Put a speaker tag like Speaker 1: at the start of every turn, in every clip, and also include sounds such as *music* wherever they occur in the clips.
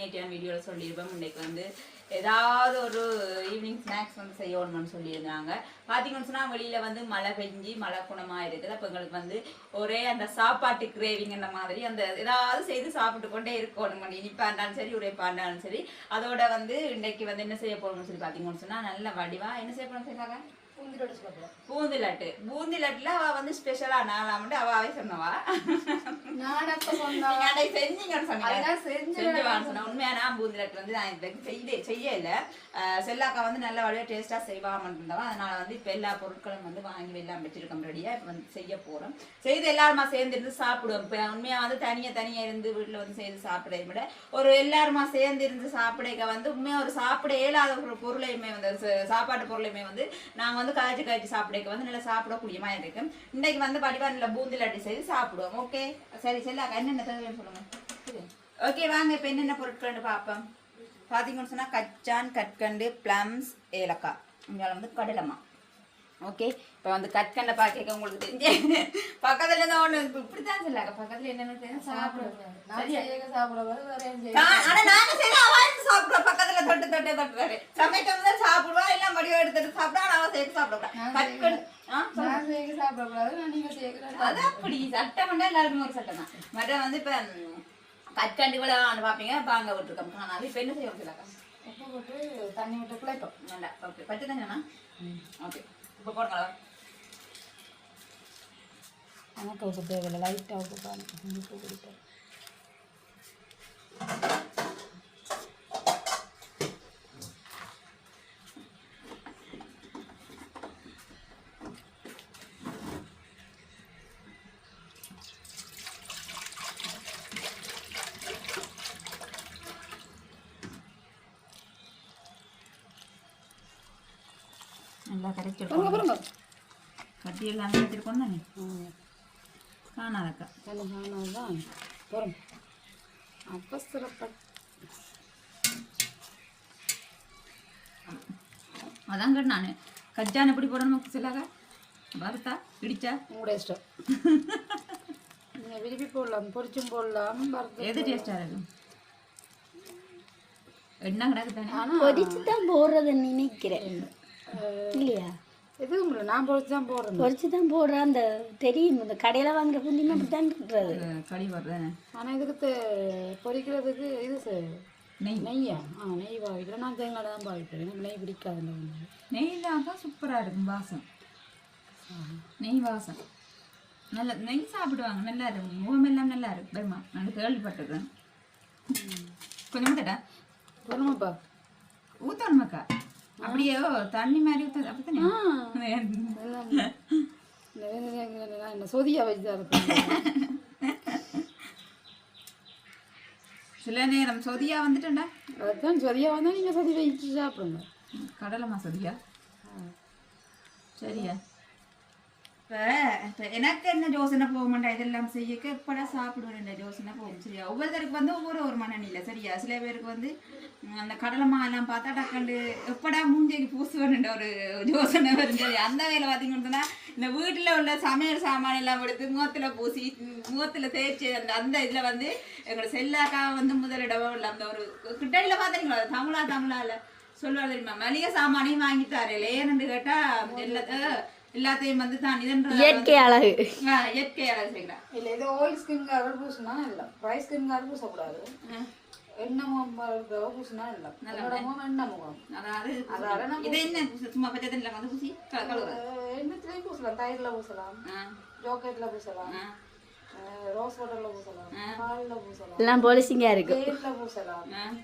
Speaker 1: போறீங்கன்னு வீடியோவில் சொல்லியிருப்போம் இன்றைக்கு வந்து ஏதாவது ஒரு ஈவினிங் ஸ்நாக்ஸ் வந்து செய்யணும்னு சொல்லியிருந்தாங்க. பார்த்தீங்கன்னு சொன்னால் வெளியில் வந்து மழை பெஞ்சி மழை குணமாக இருக்குது. அப்போ எங்களுக்கு வந்து ஒரே அந்த சாப்பாட்டு கிரேவிங்கிற மாதிரி அந்த ஏதாவது செய்து சாப்பிட்டு கொண்டே இருக்கணும். இனிப்பாக இருந்தாலும் சரி உரைப்பாக இருந்தாலும் சரி. அதோட வந்து இன்றைக்கு வந்து என்ன செய்ய போகணும்னு சொல்லி பார்த்தீங்கன்னு சொன்னால் நல்ல வடிவா என்ன செய்ய போகணும்னு சொல்லிட்டாங்க
Speaker 2: பூந்திரோட சொல்லப்போம்
Speaker 1: பூந்தி லட்டு பூந்தி லட்டுல அவ வந்து ஸ்பெஷலா சொன்னவா?
Speaker 2: நான் அப்ப சொன்னா.
Speaker 1: நீங்க அதை செஞ்சீங்கன்னு சொன்னீங்க.
Speaker 2: அதெல்லாம் செஞ்சு
Speaker 1: செஞ்சு வாங்க சொன்னா. வந்து நான் இதுக்கு செய்ய செய்ய இல்ல செல்லாக்கா வந்து நல்ல வழியா டேஸ்டா செய்வாம இருந்தவா அதனால வந்து இப்ப எல்லா பொருட்களும் வந்து வாங்கி எல்லாம் வச்சிருக்கோம். ரெடியா இப்ப வந்து செய்ய போறோம். செய்து எல்லாருமா சேர்ந்து இருந்து சாப்பிடுவோம். இப்ப உண்மையா வந்து தனியா தனியா இருந்து வீட்டுல வந்து செய்து சாப்பிடறதை விட ஒரு எல்லாருமா சேர்ந்து இருந்து சாப்பிடக்க வந்து உண்மையா ஒரு சாப்பிட இயலாத ஒரு பொருளையுமே வந்து சாப்பாட்டு பொருளையுமே வந்து நாங்க வந்து காய்ச்சி காய்ச்சி சாப்பிடக்க வந்து நல்லா சாப்பிடக்கூடிய மாதிரி இன்னைக்கு வந்து படிவா நல்ல பூந்தி லட்டு செய்து சாப்பிடுவோம். ஓகே சரி செல்லாக்கா என்னென்ன தேவைன்னு சொல்லுங்க. ஓகே வாங்க இப்போ என்னென்ன பொருட்கள்னு பார்ப்போம். பார்த்தீங்கன்னு சொன்னால் கச்சான் கற்கண்டு ப்ளம்ஸ் ஏலக்காய். இங்கே வந்து கடலமா. ஓகே இப்போ வந்து கற்கண்டை பார்க்க உங்களுக்கு தெரிஞ்சு. பக்கத்துல தான் ஒன்று இப்படி தான் சொல்லாங்க பக்கத்தில் என்னென்ன தெரியும் சாப்பிடுவோம்
Speaker 2: நான் செய்ய சாப்பிடுவது வேற ஏன் செய்ய
Speaker 1: கா- ஆனா நாங்க செய்த அவன் சாப்பிடுவா பக்கத்துல தொட்டு தொட்டு தொட்டுறாரு. சமைக்கும் போது சாப்பிடுவா எல்லாம் மடிவா எடுத்துட்டு சேர்த்து சாப்பிடுவா
Speaker 2: நான் செய்ய சாப்பிடக்கூடாது செய்யக்கூடாது.
Speaker 1: அது அப்படி சட்டம் எல்லாருக்குமே ஒரு சட்டம் தான். மற்ற வந்து இப்ப கற்கண்டு கூட பார்ப்பீங்க பாங்க விட்டுருக்கோம் காணாது இப்ப என்ன செய்ய முடியலக்கா
Speaker 2: உப்பு போட்டு தண்ணி விட்டு குழைப்போம்.
Speaker 1: நல்லா ஓகே. பச்சை தானேண்ணா ஓகே. இப்போ போடுங்களா
Speaker 2: எனக்கு தேவையில்லை. லைட்டாக உப்பு பாருங்க. உப்பு குடிப்பேன்
Speaker 1: நல்லா
Speaker 2: பாருங்க
Speaker 1: கரைச்சிருக்கோம்
Speaker 2: பாருங்க
Speaker 1: கட்டி எல்லாம் கரைச்சிருக்கோம் தானே காணாதக்கா.
Speaker 2: கல்யாணம் தான் போகிறோம் அவசரப்பட்டு.
Speaker 1: அதான் கேட்டு நான். கஜான் எப்படி போடணும் சொல்லாக்கா வறுத்தா? பிடிச்சா
Speaker 2: உங்களோட இஷ்டம். நீங்கள் விரும்பி போடலாம் பொரிச்சும் போடலாம் வறுத்து
Speaker 1: எது டேஸ்டா இருக்கும்? என்ன கிடக்கு தானே?
Speaker 3: பொரிச்சு தான் போடுறது நினைக்கிறேன். இல்லையா?
Speaker 2: எதுவும் இல்லை. நான் பொரிச்சு தான் போடுறேன்
Speaker 3: பொரிச்சு தான் போடுறேன் அந்த தெரியும். இந்த கடையில் வாங்குற புந்தியும் அப்படி தான் இருக்கிறது
Speaker 1: களி வர்றேன்
Speaker 2: ஆனால் இதுக்கு பொரிக்கிறதுக்கு இது
Speaker 1: நெய்.
Speaker 2: நெய்யா? ஆ நெய் பாவிக்கிறேன் நான் தேங்காய் தான் பாவிக்கிறேன் எனக்கு நெய் பிடிக்காது.
Speaker 1: நெய்லாம் தான் சூப்பராக இருக்கும். வாசம். நெய் வாசம். நல்ல நெய் சாப்பிடுவாங்க. நல்லா இருக்கும். முகமெல்லாம் நல்லா இருக்கு பெருமா நான் கேள்விப்பட்டிருக்கேன் கொஞ்சம் தட்டா
Speaker 2: போதுமாப்பா
Speaker 1: ஊத்தணுமாக்கா? அப்படியே தண்ணி மாதிரி
Speaker 2: என்ன சொதியா வச்சு தான் இருப்பேன்
Speaker 1: சில நேரம் சொதியா வந்துட்டேன்டா.
Speaker 2: அதுதான் சொதியா வந்தால் நீங்கள் சொதி வச்சு சாப்பிடுங்க.
Speaker 1: கடலைமா சொதியா? சரியா. இப்போ எனக்கு என்ன யோசனை போக மாட்டா இதெல்லாம் செய்யக்க எப்படா சாப்பிடுவேன் யோசனை போகும் சரியா? ஒவ்வொருத்தருக்கு வந்து ஒவ்வொரு ஒரு மனநிலை சரியா? சில பேருக்கு வந்து அந்த கடலைமா எல்லாம் பார்த்தா டக்கண்டு எப்படா மூஞ்சிக்கு பூசுவேன்ன்ற ஒரு யோசனை வரும் சரி அந்த வேலை பார்த்தீங்கன்னு இந்த வீட்டில் உள்ள சமையல் சாமான் எல்லாம் எடுத்து முகத்தில் பூசி முகத்தில் தேய்ச்சி அந்த அந்த இதில் வந்து எங்களோட செல்லாக்கா வந்து முதலிடம் உள்ள அந்த ஒரு கிட்டடியில் பார்த்தீங்களா? தமிழா தமிழால சொல்லுவாரு தெரியுமா? மளிகை சாமானையும் வாங்கி தரல ஏன்னு கேட்டா எல்லாத்த எல்லாத்தையும் வந்து தான் இதன்ற
Speaker 3: இயற்கை அழகு.
Speaker 1: இயற்கை அழகு செய்கிறான்
Speaker 2: இல்லை இது ஆயில் ஸ்கின்காரர் பூசினா இல்லை ட்ரை ஸ்கின்காரர் பூசக்கூடாது. எண்ணெய் முகம் இருக்கிறவ பூசினா இல்லை எண்ணெய் முகம்.
Speaker 1: அதாவது
Speaker 2: அதால நம்ம-
Speaker 1: இது என்ன பூசு- சும்மா பச்சை தண்ணியில் வந்து பூசி
Speaker 2: பூசலாம். தயிரில் பூசலாம். ஜாக்கெட்டில் பூசலாம். ரோஸ் வாட்டரில் பூசலாம். பாலில் பூசலாம்.
Speaker 3: எல்லாம் பொலிசிங்கா இருக்கு.
Speaker 2: தேனில் பூசலாம்.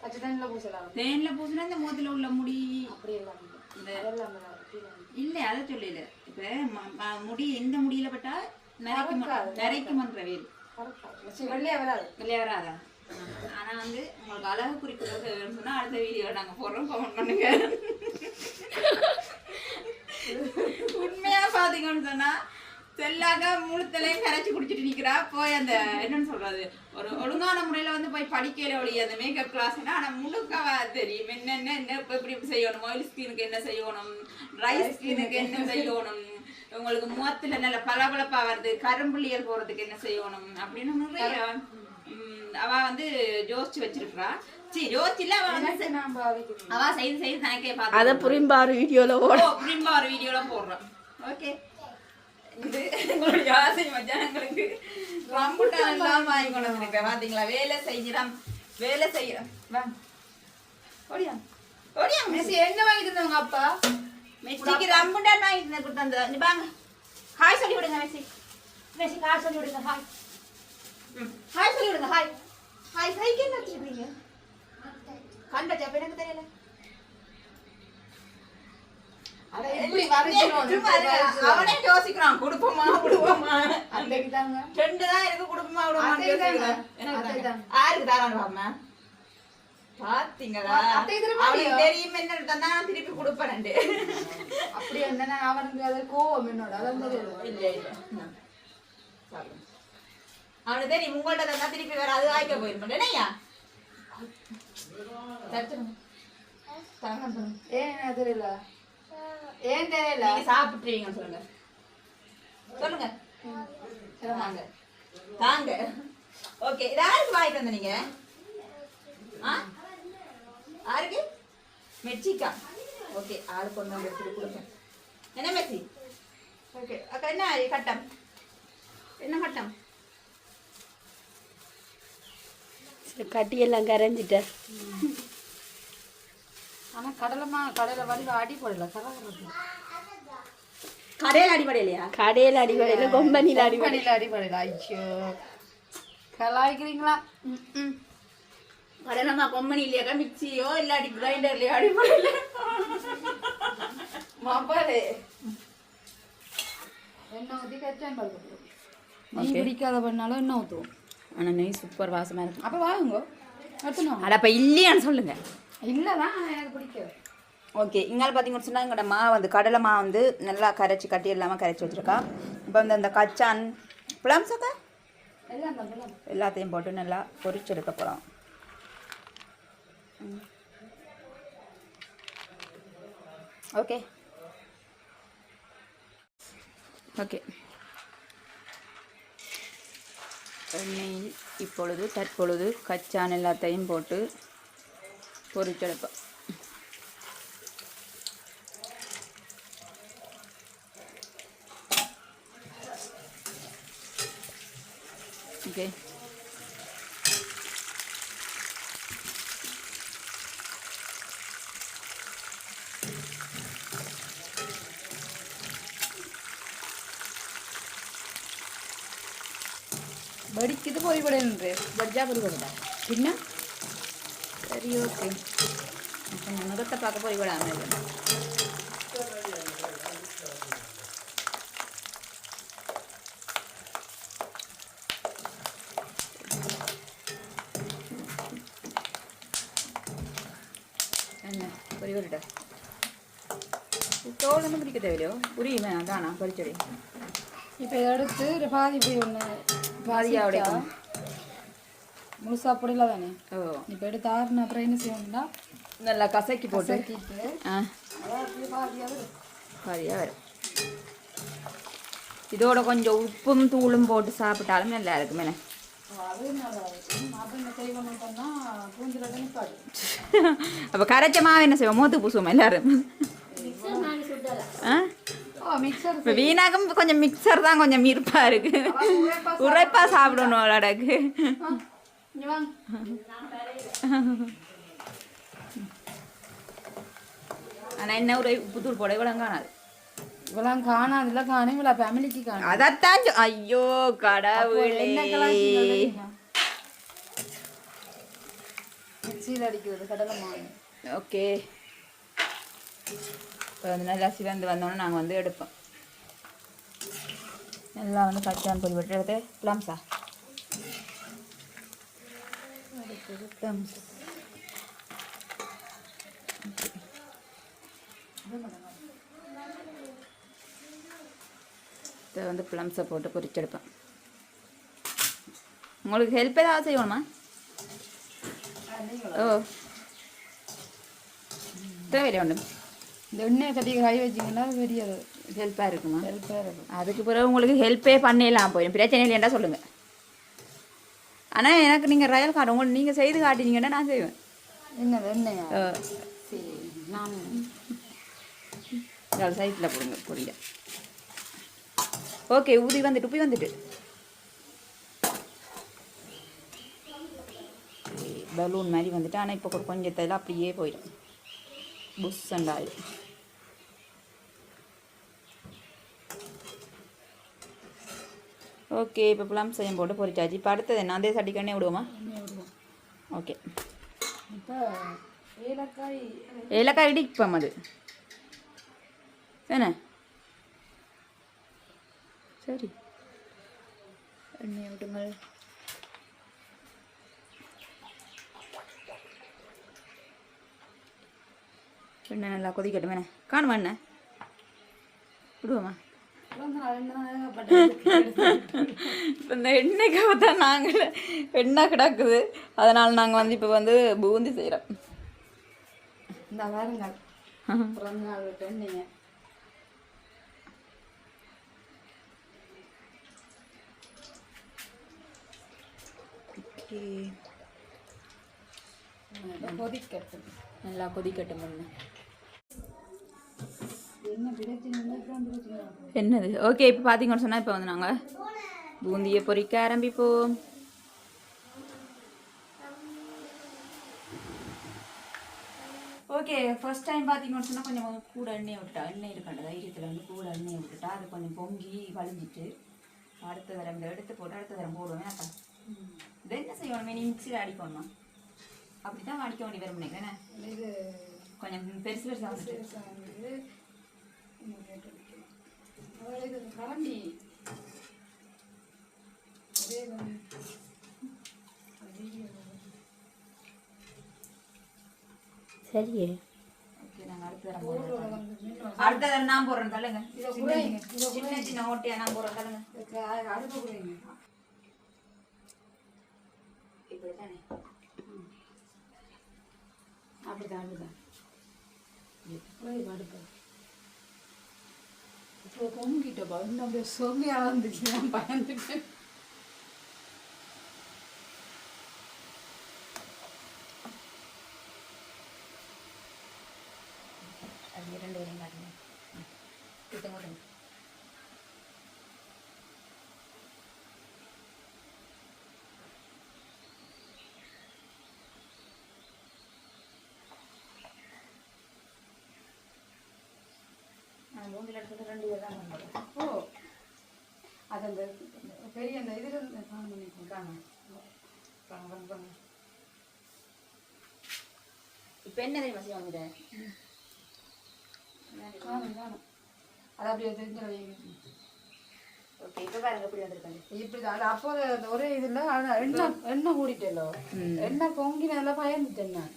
Speaker 2: பச்சை தண்ணியில் பூசலாம்.
Speaker 1: தேன்ல பூசினா இந்த முகத்துல உள்ள முடி.
Speaker 2: அப்படி எல்லாம் இல்லை.
Speaker 1: இல்ல அதை சொல்லல இப்ப முடி எந்த முடியில பட்டா நரைக்கும் நரைக்குமன்ற வேல்.
Speaker 2: வெள்ளையா வராது.
Speaker 1: இல்லையா வராதா? ஆனா வந்து உங்களுக்கு அழகு குறிப்புகள் வேணும்னு அடுத்த வீடியோ நாங்க போடுறோம். கமெண்ட் பண்ணுங்க. உண்மையா பாத்தீங்கன்னு சொன்னா செல்லாக முழுத்தலையும் கரைச்சி குடிச்சிட்டு நிக்கிறா. போய் அந்த என்னன்னு சொல்றது? ஒரு ஒழுங்கான முறையில வந்து போய் படிக்கல ஒழிய அந்த மேக்கப் கிளாஸ்னா ஆனா முழுக்கவா தெரியும். என்னென்ன என்ன இப்படி செய்யணும்? ஆயில் ஸ்கினுக்கு என்ன செய்யணும்? ட்ரை ஸ்கினுக்கு என்ன செய்யணும்? உங்களுக்கு முகத்துல நல்ல பளபளப்பா வருது. கரும்புள்ளியல் போறதுக்கு என்ன செய்யணும்? அப்படின்னு நிறைய அவ வந்து யோசிச்சு வச்சிருக்கா
Speaker 3: அதை ஓட
Speaker 1: ஓ அப்படின்பா ஒரு வீடியோல போடுறோம் ஓகே. இது எங்களுடைய ஆசை மச்சானங்களுக்கு ரம்புட்டான் எல்லாம் வாங்கி கொண்டு வந்திருக்கேன் பாத்தீங்களா? வேலை செய்கிறோம். வேலை செய்கிறோம் வாங்க ஓடியா. ஓடியா
Speaker 2: மெஸ்ஸி என்ன வாங்கிட்டு இருந்தாங்க அப்பா?
Speaker 1: மெஸ்ஸிக்கு ரம்புட்டான் வாங்கி கொடுத்தா நீ வாங்க ஹாய் சொல்லி விடுங்க மெஸ்ஸி. மெஸ்ஸி ஹாய் சொல்லி விடுங்க ஹாய் ஹாய் சொல்லி விடுங்க ஹாய் ஹாய் ஹாய்க்கு என்ன வச்சிருக்கீங்க? கண்ட எனக்கு தெரியல
Speaker 2: அட எப்படி வரைக்கணும்
Speaker 1: சும்மா இரு. அவனே யோசிக்கிறான். கொடுப்போமா கொடுப்போமா
Speaker 2: தாங்க.
Speaker 1: ரெண்டு தான் இருக்கு. யாருக்கு. பாத்தீங்களா? அவனுக்கு. தெரியும் என்ன திருப்பி
Speaker 2: அப்படி அது கோவம் என்னோட. அதான்
Speaker 1: இல்ல இல்ல. அவனுக்கு தெரியும் உங்கள்ட்ட தந்தா திருப்பி வேற அது ஆய்க்க போயிருப்பேன். என்னய்யா தடுத்துருங்க. தாங்க சொல்லுங்க.
Speaker 2: ஏன் எனக்கு தெரியல? ஏன் தெரியல
Speaker 1: நீங்க சாப்பிட்டுருவீங்கன்னு சொல்லுங்க. சொல்லுங்க. தாங்க தாங்க. ஓகே இது யாருக்கு வாங்கிட்டு வந்த நீங்க? ஆ? யாருக்கு? மெச்சிக்கா ஓகே ஆள் கொண்டு வந்து எடுத்துட்டு கொடுங்க. என்ன மெச்சி ஓகே அக்கா என்ன இது கட்டம்? என்ன கட்டம்?
Speaker 3: கட்டியெல்லாம் கரைஞ்சிட்டார்
Speaker 2: ஆனா கடலைமா கடலை வடிவ அடி போடல கலகிறது
Speaker 1: கடையில் அடிப்படை இல்லையா
Speaker 3: கடையில் அடிப்படையில் கொம்பனியில் அடிப்படை
Speaker 2: அடிப்படையில் அடிப்படையில் ஐயோ. கலாய்க்கிறீங்களா? ம்.
Speaker 1: கடையிலமா கொம்பனி இல்லையாக்கா மிக்சியோ கிரைண்டர்லையோ அடிப்படையில்
Speaker 2: மாப்பாடு எண்ணெய் ஊற்றி கச்சான் பருப்பு நீ பிடிக்காத பண்ணாலும் எண்ணெய் ஊற்றுவோம்
Speaker 1: ஆனால் நெய் சூப்பர் வாசமாக இருக்கும்.
Speaker 2: அப்போ வாங்குங்க. எடுத்துனோம்
Speaker 1: அட அப்போ இல்லையான்னு சொல்லுங்க.
Speaker 2: இல்லை தான் எனக்கு பிடிக்காது
Speaker 1: ஓகே இங்கால பார்த்தீங்கன்னு சொன்னால் எங்களோட மாவு வந்து கடலை மாவு வந்து நல்லா கரைச்சி கட்டி இல்லாமல் கரைச்சி வச்சுருக்கா. இப்போ வந்து அந்த கச்சான் புலாம் சக்கா எல்லாத்தையும் போட்டு நல்லா பொரிச்செடுக்க போகிறோம் ஓகே. ஓகே. இப்பொழுது தற்பொழுது கச்சான் எல்லாத்தையும் போட்டு പൊരിച്ചെടുക്കാം ഓക്കെ.
Speaker 2: ബടിക്കിത് പോയി ഇവിടെ
Speaker 1: ഉണ്ട് ബജാബ് കൊണ്ടാ പിന്നെ? பின்ன சரி ஓகே கொஞ்சம் முகத்தை பார்க்க போய் விடாமல் என்ன பொரி விட்டுட்டா தோல் ஒன்றும் பிடிக்க தேவையில்லையோ புரியுமே அதானா பொரிச்சடி
Speaker 2: இப்போ எடுத்து ஒரு பாதி போய் ஒன்று
Speaker 1: பாதியா உடைக்கணும்.
Speaker 2: முழுசா பொடியில் தானே
Speaker 1: ஓ
Speaker 2: இப்போ எடுத்து ஆறுன அப்புறம் என்ன செய்யணும்னா
Speaker 1: நல்லா கசக்கி போட்டு ஆ
Speaker 2: பாதியாக
Speaker 1: வரும் இதோட கொஞ்சம் உப்பும் தூளும் போட்டு சாப்பிட்டாலும் நல்லா இருக்குமே
Speaker 2: என்ன
Speaker 1: அப்போ கரைச்ச மாவு என்ன செய்வோம் மூத்து பூசுவோம் எல்லாரும் இப்போ வீணாக்கும் கொஞ்சம் மிக்சர் தான் கொஞ்சம் இருப்பா இருக்கு உரைப்பா சாப்பிடணும்
Speaker 2: வாங்க
Speaker 1: ஆனால் என்ன உப்பு தூள் போட இவ்வளோ காணாது.
Speaker 2: இவெல்லாம் காணாதுல காணும் இவ்வளோ ஃபேமிலிக்கு காணும்.
Speaker 1: அதைத்தான் ஐயோ கடவுளே?
Speaker 2: மிக்சியில் அடிக்கிறது கடலை மாவு.
Speaker 1: ஓகே. இப்போ வந்து நல்லா சிவந்து வந்தோடனே நாங்கள் வந்து எடுப்போம். எல்லாம் வந்து கச்சான் பொடி விட்டு எடுத்து பிளம்ஸா plums. இதை வந்து ப்ளம்ஸை போட்டு பொரிச்செடுப்பேன். உங்களுக்கு ஹெல்ப் ஏதாவது செய்யணுமா? ஓ. தேவையில்லை ஒன்று
Speaker 2: இந்த எண்ணெய் கட்டி கை வச்சிங்கன்னா தெரியாது
Speaker 1: ஹெல்ப்பாக இருக்குமா
Speaker 2: ஹெல்ப்பாக இருக்கும்?
Speaker 1: அதுக்கு பிறகு உங்களுக்கு ஹெல்ப்பே பண்ணிடலாம். போயிடும். பிரச்சனை இல்லையா சொல்லுங்கள் ஆனால் எனக்கு நீங்கள் ரயல் கார்டு உங்களுக்கு நீங்கள் செய்து காட்டினீங்கன்னா நான் செய்வேன்.
Speaker 2: என்னையா
Speaker 1: அஹ்,
Speaker 2: சரி நான்
Speaker 1: சைட்டில் போடுங்க பொடிய ஓகே ஊதி வந்துட்டு உப்பி வந்துட்டு. பலூன் மாதிரி வந்துட்டு ஆனால் இப்போ கொஞ்சத்தில் அப்படியே போயிடும். Push and oil. ஓகே இப்போ புலாம் செய்யும் போட்டு பொரிச்சாச்சு இப்போ அடுத்தது என்ன? அதே சட்டிக்கண்ணே விடுவோமா
Speaker 2: விடுவோம்?
Speaker 1: ஓகே
Speaker 2: இப்போ ஏலக்காய்
Speaker 1: ஏலக்காய் இடிப்போம் அது. என்ன? சரி. எண்ணெயை விட்டுங்கள் எண்ணெய் நல்லா கொதிக்கட்டும். என்ன? காணுமா எண்ணெய்? விடுவோமா? இந்த எண்ணெய்க்காக தான் நாங்கள் எண்ணெய் கிடக்குது. அதனால் நாங்கள் வந்து இப்போ வந்து பூந்தி செய்கிறோம்
Speaker 2: இந்த பாருங்க பிறந்த நாள்
Speaker 1: ஓகே
Speaker 2: கொதிக்கட்டும்
Speaker 1: நல்லா கொதிக்கட்டும் எண்ணெய் என்னது? ஓகே இப்போ பார்த்தீங்கன்னு சொன்னால் இப்போ வந்து நாங்கள் பூந்தியை பொரிக்க ஆரம்பிப்போம். ஓகே ஃபர்ஸ்ட் டைம் பார்த்தீங்கன்னு சொன்னால் கொஞ்சம் கூட எண்ணெய் விட்டுட்டா எண்ணெய் இருக்காண்ட தைரியத்தில் வந்து கூட எண்ணெய் விட்டுட்டா அது கொஞ்சம் பொங்கி வலிஞ்சிட்டு அடுத்த தரம் இதை எடுத்து போட்டு அடுத்த தரம் போடுவேன் அக்கா இது என்ன செய்யணும்? நீ மிக்சியில் அடிக்கணுமா? அப்படி தான் அடிக்க வேண்டி வரும் நினைக்கிறேன் கொஞ்சம் பெருசு பெருசாக வந்துட்டு
Speaker 2: இது கரண்டி அதே தான். ஐயோ.
Speaker 3: சரியே
Speaker 1: ஓகே நாங்கள் அடுத்த தரம்
Speaker 2: ஊரோட
Speaker 1: போடுறோம் தள்ளுங்க
Speaker 2: இதை
Speaker 1: சின்ன. சின்ன- ஓட்டையா நான் போடுறேன் தள்ளுங்க
Speaker 2: அடுப்பு குறைங்க.
Speaker 1: இப்படித்தானே
Speaker 2: அப்படிதான் அப்படிதான் அடுப்பு இப்போ பொங்கிட்டப்பா இன்னும் அப்படியே சொங்கையா வந்துச்சு நான் பயந்துட்டேன்
Speaker 1: அது இரண்டு வரையும் காட்டுங்க ம். கிட்ட ஓட்டுங்க நான் மூங்கில் எடுத்துட்டு ரெண்டு பேர் தான் பண்ணுறேன்
Speaker 2: ஓ அது அந்த பெரிய அந்த இதில் வாங்க, வாங்க.
Speaker 1: இப்போ என்ன தெரியுமா
Speaker 2: காணும் அது அப்படியே தெரிஞ்ச
Speaker 1: ஓகே இப்போ பாருங்க எப்படி வந்திருக்காங்க
Speaker 2: இப்படி அது அப்போ ஒரே இதில் ஆனால் எண்ணெய் எண்ணெய் கூடிட்டല്ലോ எண்ணெய் பொங்கினதுல பயந்துட்டேன் நான்.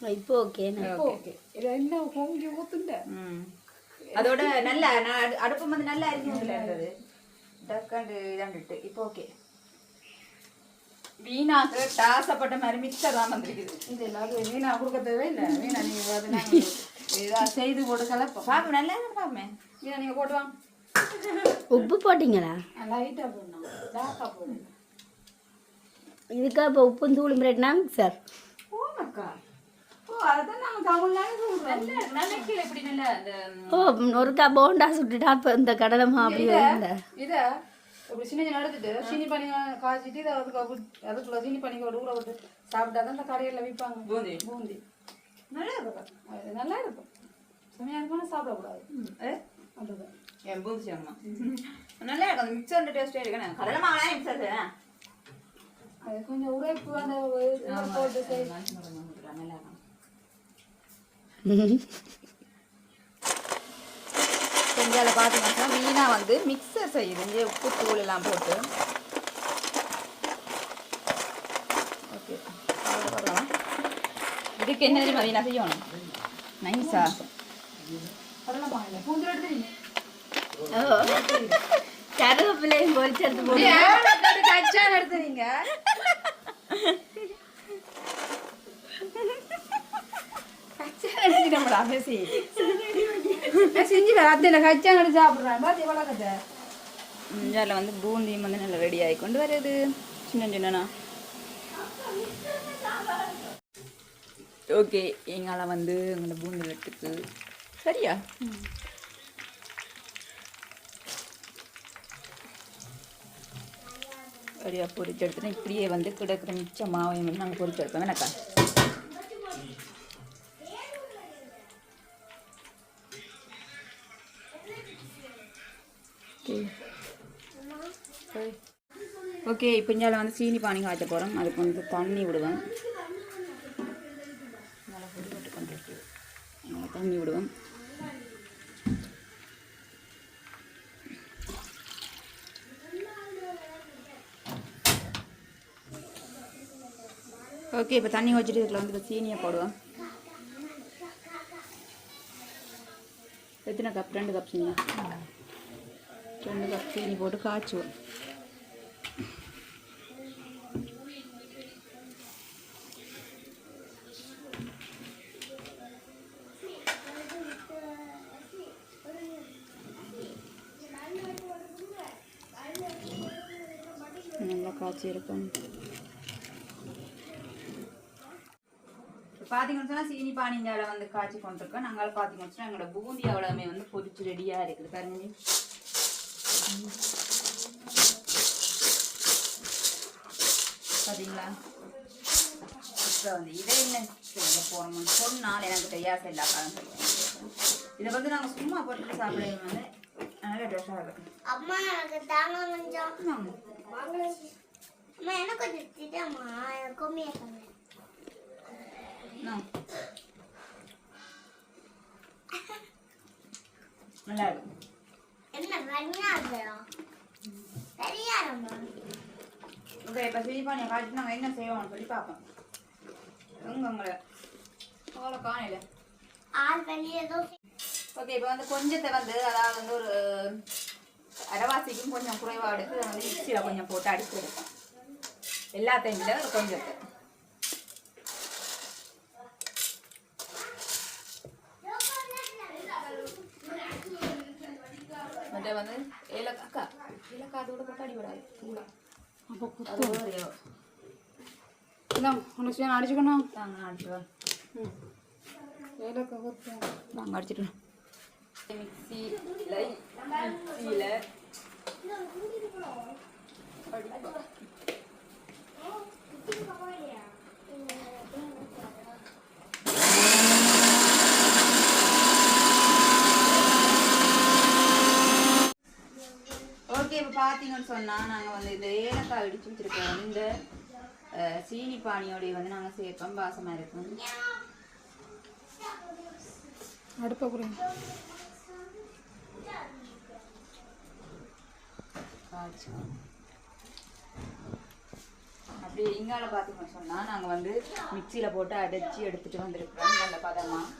Speaker 3: இப்போ ஓகே
Speaker 2: இப்போ ஓகே. இது எண்ணெய் பொங்கி ஊத்துட்டேன்.
Speaker 1: அதோட நல்ல நான் அடு- அடுப்பு வந்து நல்லா அரிஞ்சு இருந்தது டக்காண்டு இதாண்டுட்டு இப்போ ஓகே. வீணாக்கு டாசப்பட்ட மாதிரி மிக்சர் தான் வந்திருக்குது.
Speaker 2: இது எல்லாரும் வீணா கொடுக்க தேவையில்லை வீணா நீங்கள் பார்த்தீங்கன்னா *laughs* செய்து போட்டு கலப்போம்.
Speaker 1: பாப்ப நல்லா இருக்கு பாப்பமே
Speaker 2: வீணா நீங்கள் போட்டு வாங்க.
Speaker 3: உப்பு போட்டிங்களா?
Speaker 2: லைட்டாக போடணும். டார்க்காக போடணும்.
Speaker 3: இதுக்கா இப்போ உப்பும் தூளும் ரெட்னா சார்
Speaker 2: போனக்கா ஓ
Speaker 3: ஒருக்கா போண்டா சுட்டுட்டா அப்போ இந்த கடலை மாப்பி இந்த
Speaker 2: இதை இப்படி சின்ன சின்ன எடுத்துட்டு சீனி பண்ணி காய்ச்சிட்டு இதை அதுக்கு அதுக்குள்ள சீனி பண்ணி கூட ஊற விட்டு சாப்பிட்டா தான் இந்த கடையில் விற்பாங்க
Speaker 1: பூந்தி.
Speaker 2: பூந்தி. நல்லா இருக்கும். அது நல்லா இருக்கும். செம்மையாக இருக்கும்னா சாப்பிடக்கூடாது.
Speaker 1: ஏ,
Speaker 2: அதுதான்
Speaker 1: என் பூந்தி செய்யணுமா *laughs* நல்லா இருக்கும். அந்த மிக்சர் டேஸ்டே இருக்கேன் கடலை மாவுனா மிக்சர்
Speaker 2: அது கொஞ்சம் உரைப்பு அந்த போட்டு
Speaker 1: நல்லா இருக்கும். செஞ்சால பார்த்தீங்கன்னா மீனாக வந்து மிக்சர் செய்யுது. இங்கே உப்பு தூள் எல்லாம் போட்டு. ஓகே இதுக்கு என்ன தெரியுமா செய்யணும்? நைஸா
Speaker 2: கடலை மாவு பூந்தி
Speaker 3: கருவேப்பிலையும் பொரிச்செடுத்து போட்டு
Speaker 2: கச்சா எடுத்துறீங்க
Speaker 1: பேசி
Speaker 2: செஞ்சு அத்தை சாப்பிட்றேன் பாத்தி வளர்க்கத்தை
Speaker 1: வந்து பூந்தியும் வந்து நல்லா ரெடி ஆகி கொண்டு வருது சின்ன சின்னனா ஓகே எங்களால் வந்து எங்களை பூந்தி வெட்டுக்கு சரியா? சரியா பொறிச்சு எடுத்துனா இப்படியே வந்து கிடக்கிற மிச்ச மாவையும் நாங்கள் பொறிச்சு எடுப்போம். எனக்கா ஓகே சரி ஓகே இப்போ இங்கே வந்து சீனி பானி காய்ச்ச போகிறோம் அதுக்கு வந்து தண்ணி விடுவேன் நல்லா பொடிபட்டு கொண்டிருக்கு தண்ணி விடுவோம். ஓகே இப்போ தண்ணி வச்சுட்டு இதில் வந்து இப்போ சீனியை போடுவோம். எத்தனை கப் ரெண்டு கப் சீனியா ரெண்டு கப் சீனி போட்டு காய்ச்சுவோம் நல்லா காய்ச்சி இருக்கும் பார்த்தீங்கன்னு சொன்னால் சீனி பானிங்கால வந்து காய்ச்சி கொண்டிருக்கோம் நாங்கள் பார்த்தீங்கன்னு சொன்னால் எங்களோட பூந்தி அவ்வளோமே வந்து பொரிச்சு ரெடியாக இருக்குது பாருங்க பார்த்தீங்களா இப்போ வந்து இதை என்ன செய்ய போகிறோம்னு சொன்னால் எனக்கு தெரியாது எல்லா காலம் இதை வந்து நாங்கள் சும்மா போட்டு சாப்பிடுறது வந்து நல்லா டேஸ்டாக இருக்கும்.
Speaker 4: அம்மா எனக்கு தாங்க கொஞ்சம். அம்மா எனக்கு கொஞ்சம் திட்டம்மா கொம்மியா தாங்க
Speaker 1: ஆ. நல்லா இருக்கும். ஓகே இப்போ சீனிப்பானியை காய்ச்சி நாங்கள் என்ன செய்வோம்னு சொல்லி பார்ப்போம். எங்க உங்களை. அவ்வளோ காணையில். ஓகே இப்போ வந்து கொஞ்சத்தை வந்து அதாவது வந்து ஒரு அரைவாசிக்கும் கொஞ்சம் குறைவாக எடுத்து வந்து மிக்சியில் கொஞ்சம் போட்டு அடிச்சு எடுப்போம். எல்லாத்தையும் விட ஒரு கொஞ்சத்தை. மற்ற வந்து ஏலக்காய் அக்கா ஏலக்காய் அதோட போட்டு அடிபடாது தூளா
Speaker 2: அப்போ
Speaker 1: அது ஒரு
Speaker 2: இதான் உனக்கு சுயம் அடிச்சுக்கணும்
Speaker 1: தாங்க அடிச்சுடுவோம்
Speaker 2: ம் ஏலக்காய் கொத்து
Speaker 1: நாங்கள் அடிச்சிடுவோம் மிக்சியில் மிக்சியில் ஓகே இப்போ பார்த்தீங்கன்னு சொன்னால் நாங்கள் வந்து இந்த ஏலக்காய் இடிச்சு வச்சிருக்கோம் இந்த சீனி பானியோடைய வந்து நாங்கள் சேர்ப்போம். பாசமாக இருக்கும்.
Speaker 2: அடுப்பை கொடுங்க.
Speaker 1: காய்ச்சுவோம் அப்படி இங்கால பார்த்தீங்கன்னு சொன்னால் நாங்கள் வந்து மிக்சியில் போட்டு அடைச்சி எடுத்துட்டு வந்திருக்கிறோம். நல்ல பதமாக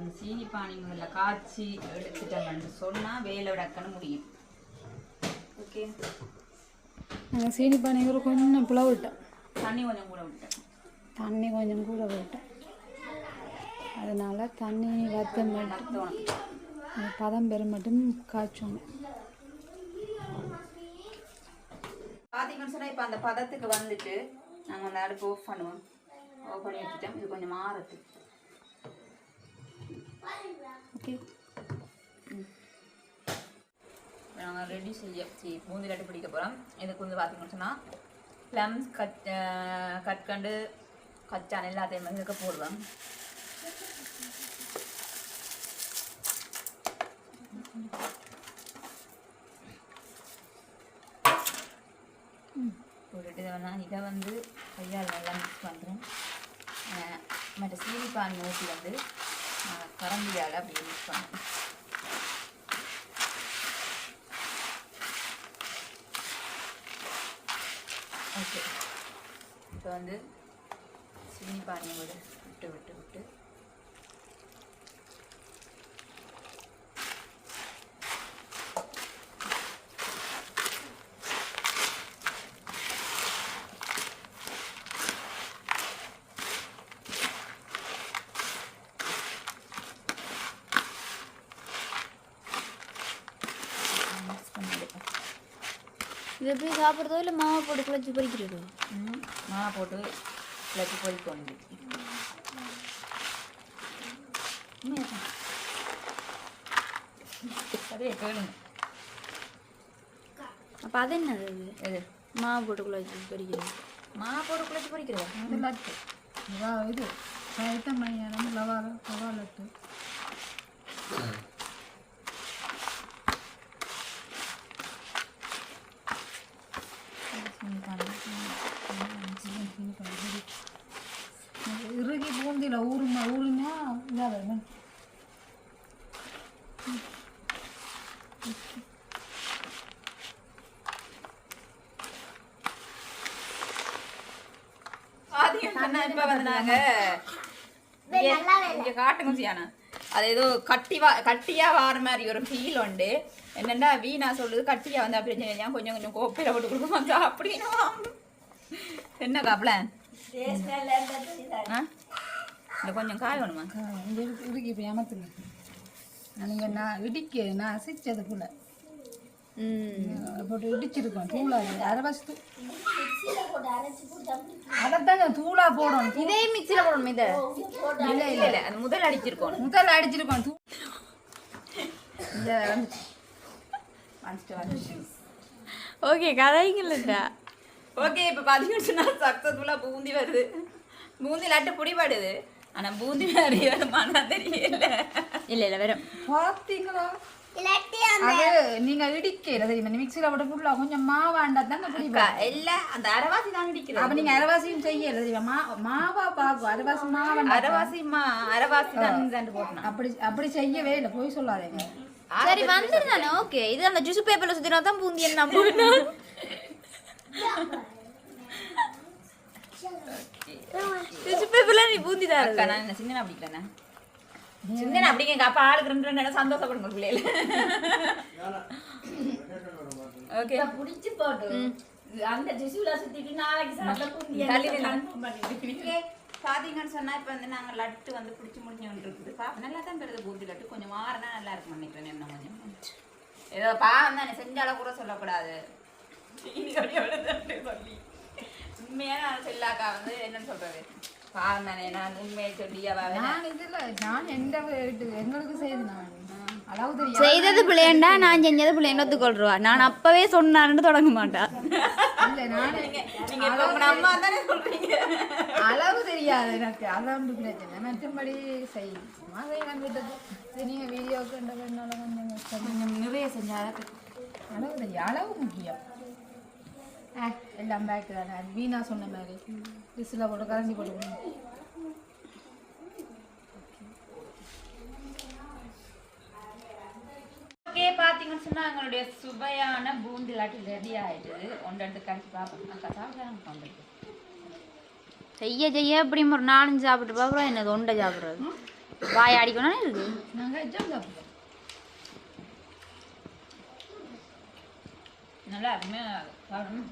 Speaker 1: அந்த சீனி பானி முதல்ல காய்ச்சி எடுத்துட்டோம்னு சொன்னால் வேலை டக்குன்னு முடியும். ஓகே.
Speaker 2: நாங்கள் சீனி பானை ஒரு கொஞ்சம் புலவு விட்டோம்
Speaker 1: தண்ணி கொஞ்சம் கூட விட்டேன்.
Speaker 2: தண்ணி கொஞ்சம் கூட விட்டோம் அதனால தண்ணி வத்த மட்டும் பதம் பெற மட்டும் காய்ச்சணும்
Speaker 1: பார்த்தீங்கன்னு சொன்னால் இப்போ அந்த பதத்துக்கு வந்துட்டு நாங்கள் அந்த அடுப்பு ஆஃப் பண்ணுவோம். ஆஃப் பண்ணி வச்சுட்டோம். இது கொஞ்சம் மாறுது ஓகே நாங்கள் ரெடி செய்ய சரி பூந்தி லட்டு பிடிக்க போகிறோம் இதுக்கு வந்து பார்த்தீங்கன்னு சொன்னால் ப்ளம்ஸ் கட் கட்கண்டு கற்கண்டு கச்சான் எல்லாத்தையும் வந்து இருக்க போடுவோம். போட்டுட்டு இதை இதை வந்து கையால் நல்லா மிக்ஸ் பண்ணுறேன் மற்ற சீனி நோக்கி வந்து கரண்டியால் அப்படி யூஸ் பண்ணுறேன் ஓகே இப்போ வந்து சீனி பானியோட விட்டு விட்டு விட்டு
Speaker 5: இது எப்படி சாப்பிட்றதோ இல்லை மாவை போட்டு குழச்சி பொரிக்கிறதோ
Speaker 1: ம், மாவை போட்டு வச்சு பொறிக்கொண்டு சரியா கேளுங்க.
Speaker 5: அப்போ அது என்னது அது
Speaker 1: எது?
Speaker 5: மாவை போட்டு குழச்சி பொரிக்கிறது
Speaker 1: மாவை போட்டு குழச்சி பொறிக்கிறதா?
Speaker 2: இது லட்டு. இதா இது. சைத்தம் மையம் லவார லவா லட்டு.
Speaker 1: இப்ப வந்து நாங்க இங்க- இங்க காட்டுங்க சியானா. அது ஏதோ கட்டி வா கட்டியா வார மாதிரி ஒரு ஃபீல் உண்டு. என்னன்னா வீணா சொல்லுது கட்டியா வந்து அப்படி கொஞ்சம் கொஞ்சம் கோப்பையில போட்டு கொடுக்கும். வந்து அப்படின்னு என்ன காப்பல? இல்லை கொஞ்சம் காய வேணுமா
Speaker 2: இப்போ ஏமாத்துங்க. நீங்கள் நான் இடிக்க நான் அசைச்சது போல போட்டு இடிச்சிருக்கோம் தூளா அரைவாசி அதைத்தாங்க தூளா போடணும்
Speaker 5: இதே மிக்சியில் போடணும் இதை.
Speaker 1: இல்ல இல்ல இல்ல அது முதல் அடிச்சிருக்கோம்.
Speaker 2: முதல்ல அடிச்சிருக்கோம் தூ
Speaker 1: இந்த
Speaker 5: ஓகே கதைங்கள்டா
Speaker 1: ஓகே இப்போ பார்த்தீங்கன்னு சொன்னால் சக்ஸஸ்ஃபுல்லாக பூந்தி வருது. பூந்தி லட்டு பிடிபடுது. ஆனால் பூந்தி மாதிரி வருமானா தெரியல.
Speaker 5: இல்லை இல்லை வெறும்.
Speaker 2: பார்த்தீங்களா
Speaker 4: இல்லாட்டி
Speaker 2: அது நீங்க இடிக்கல தெரியுமா? மிக்சியில போட்டு ஃபுல்லா கொஞ்சம் மாவாண்டா பிடிக்கும்
Speaker 1: இல்ல அந்த அரவாசி தான் அடிக்கிறது
Speaker 2: அப்ப நீங்க அரைவாசியும் செய்யல தெரியுமா? மா மாவா பாக்கும் அரைவாசி மாவாண்டா
Speaker 1: அரவாசி மா அரவாசி தான் தான் போட்டணும்
Speaker 2: அப்படி அப்படி செய்யவே இல்லை போய் சொல்லாதீங்க.
Speaker 5: சரி வந்துருந்தானே ஓகே இது அந்த ஜூஸ் பேப்பரில் தான் பூந்தி என்ன *laughs* *laughs* நீ பூந்தி தான்
Speaker 1: நான் என்ன சின்ன அப்படிக்கலண்ணா சின்ன அப்படிங்க அப்பா ஆளுக்கு ரெண்டு ரெண்டு இடம் சந்தோஷப்படுங்க பிள்ளைகள் ஓகே.
Speaker 3: பிடிச்சி போட்டு அந்த டிஷ்யூல சுத்திட்டு நாளைக்கு சாப்பிட
Speaker 1: நில்லு. பாத்தீங்கன்னு சொன்னா இப்ப வந்து நாங்க லட்டு வந்து பிடிச்சி முடிஞ்சு இருக்குது. நல்லா தான் பெறுது பூந்தி லட்டு. கொஞ்சம் மாறினா நல்லா இருக்கும் நினைக்கிறேன் என்ன கொஞ்சம். ஏதோ பாவம் தானே செஞ்சாலும் கூட சொல்லக்கூடாது. சொல்லி. உண்மையான செல்லாக்கா வந்து என்ன சொல்றது? தானே நான் உண்மையை சொல்லி
Speaker 2: நான் இதுல நான் எந்த வீட்டு எங்களுக்கு செய்து நான். அளவு தெரியும்
Speaker 5: செய்தது பிள்ளையண்டா நான் செஞ்சது பிள்ளைன்னு ஒத்துக்கொள்றா நான் அப்பவே சொன்னான்னு தொடங்க மாட்டா.
Speaker 2: இல்ல நான்
Speaker 1: நீங்க நீங்க இப்ப உங்க அம்மா தானே சொல்றீங்க?
Speaker 2: அளவு தெரியாது எனக்கு. அதான் பிரச்சனை மற்றபடி செய் சும்மா செய்யலாம் வீட்டுக்கு சரி நீங்க வீடியோக்கு
Speaker 1: நிறைய செஞ்சாலும்
Speaker 2: அளவு தெரியும் அளவு முக்கியம். எல்லாம் பேக் தானே. வீணா சொன்ன மாதிரி. பிசில் போட்டு கரண்டி போட்டு.
Speaker 1: ஓகே பார்த்தீங்கன்னு சொன்னா எங்களுடைய சுவையான பூந்தி லாட்டி ரெடி ஆயிடுது ஒன்று ரெண்டு கடிச்சு பார்ப்போம் சாப்பிட்றாங்க வந்துருக்கு
Speaker 5: செய்ய செய்ய இப்படி ஒரு நாலஞ்சு சாப்பிட்டு பார்க்குறோம். என்ன தொண்டை சாப்பிட்றது? வாய் அடிக்கணும் இருக்கு
Speaker 2: நாங்க எஜ்ஜாம்
Speaker 1: நல்லா அருமையாக சாப்பிடணும்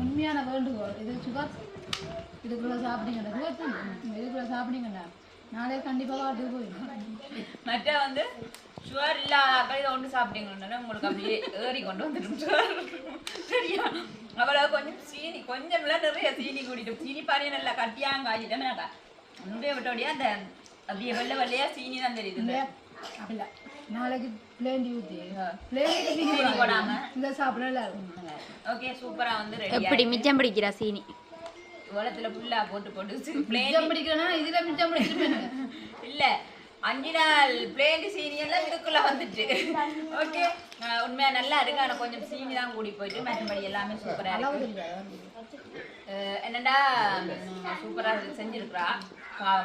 Speaker 2: உண்மையான வேண்டுகோள். இது சுகர். இதுக்குள்ள சாப்பிடுங்கடா. சுகர் இதுக்குள்ள சாப்பிடுங்கடா. நாளே கண்டிப்பாக வாட்டுக்கு போயிடும்
Speaker 1: மற்ற வந்து சுவர் இல்லாத இதை ஒன்று சாப்பிட்டீங்கன்னா உங்களுக்கு அப்படியே ஏறி கொண்டு வந்துடும். சுவர் சரியா? அவ்வளவு கொஞ்சம் சீனி கொஞ்சம் இல்லை நிறைய சீனி கூட்டிட்டு சீனி பானையை நல்லா கட்டியாங்க ஆகிட்டேன்னாக்கா உன்னுடைய விட்டோடைய அந்த அப்படியே வெள்ளை வெள்ளையா சீனி தான் தெரியுது. இந்த
Speaker 2: அப்படில நாளைக்கு ஊற்றி
Speaker 1: ஆ.
Speaker 2: பிளேண்டி
Speaker 1: சீனி போடாம.
Speaker 2: இதை சாப்பிட நல்லா இருக்கும்.
Speaker 1: ஓகே சூப்பரா வந்து ரெடி
Speaker 5: எப்படி மிச்சம் பிடிக்கிறா சீனி?
Speaker 1: உலகத்துல ஃபுல்லா போட்டு போட்டு பிளேன்
Speaker 2: மிச்சம் பிடிக்கிறேன்னா இதில் மிச்சம் பிடிச்சிருப்பேன்
Speaker 1: இல்ல அஞ்சு நாள் பிளேன் சீனி எல்லாம் இதுக்குள்ள வந்துச்சு ஓகே உண்மையா நல்லா இருக்கு. ஆனா கொஞ்சம் சீனி தான் கூடி போயிட்டு. மற்றபடி எல்லாமே சூப்பரா இருக்கு. என்னடா சூப்பரா செஞ்சிருக்கிறா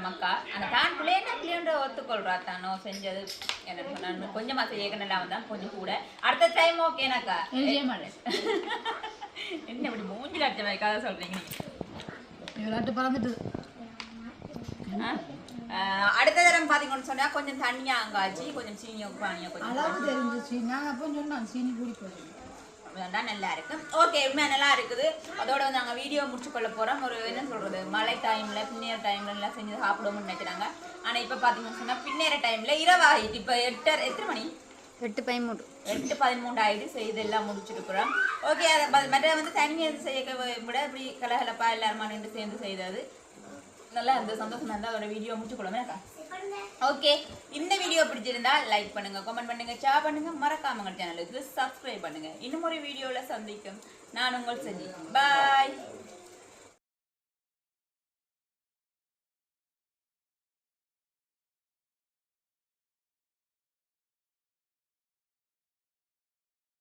Speaker 1: மக்கா. அந்த தான் பிள்ளைங்க பிள்ளைன்ற ஒத்துக்கொள்றா தானோ செஞ்சது என்ன சொன்னா கொஞ்சமா செய்ய நல்லா வந்தா கொஞ்சம் கூட. அடுத்த டைம் ஓகேனாக்கா என்ன இப்படி மூஞ்சில அடிச்ச மாதிரி கதை சொல்றீங்க நீங்க?
Speaker 2: பறந்துட்டு
Speaker 1: அடுத்த தடவை பாத்தீங்கன்னு சொன்னா கொஞ்சம் தண்ணியா அங்காச்சி கொஞ்சம் சீனியோ பானியோ கொஞ்சம்
Speaker 2: அளவு தெரிஞ்சிச்சு நான் அப்போ சொன்னேன் சீனி கூடி போயிடும்
Speaker 1: தான் நல்லா இருக்கு. ஓகே உண்மையா நல்லா இருக்குது. அதோட வந்து நாங்கள் வீடியோ முடிச்சு கொள்ள போறோம். ஒரு என்ன சொல்றது மழை டைம்ல பின்னேற டைம்ல எல்லாம் செஞ்சு சாப்பிடுவோம்னு நினைக்கிறாங்க. ஆனா இப்ப பாத்தீங்கன்னு சொன்னா பின்னேற டைம்ல இரவாகிட்டு இப்ப எட்டரை எத்தனை மணி?
Speaker 5: எட்டு பதிமூணு
Speaker 1: எட்டு பதிமூன்று ஆயிட்டு செய்து எல்லாம் முடிச்சிருக்கிறோம் ஓகே அதை மற்ற வந்து தனியாக செய்ய விட இப்படி கலகலப்பா எல்லாருமா நின்று சேர்ந்து செய்தது. நல்லா அந்த சந்தோஷமா இருந்தால் அதோட வீடியோ முடிச்சுக்கொள்ளுமே ஓகே இந்த வீடியோ பிடிச்சிருந்தா லைக் பண்ணுங்க கமெண்ட் பண்ணுங்க ஷேர் பண்ணுங்க. மறக்காம சேனலுக்கு சப்ஸ்கிரைப் பண்ணுங்க. இன்னும் ஒரு வீடியோல சந்திக்கும். நான் உங்கள் செஞ்சி பாய்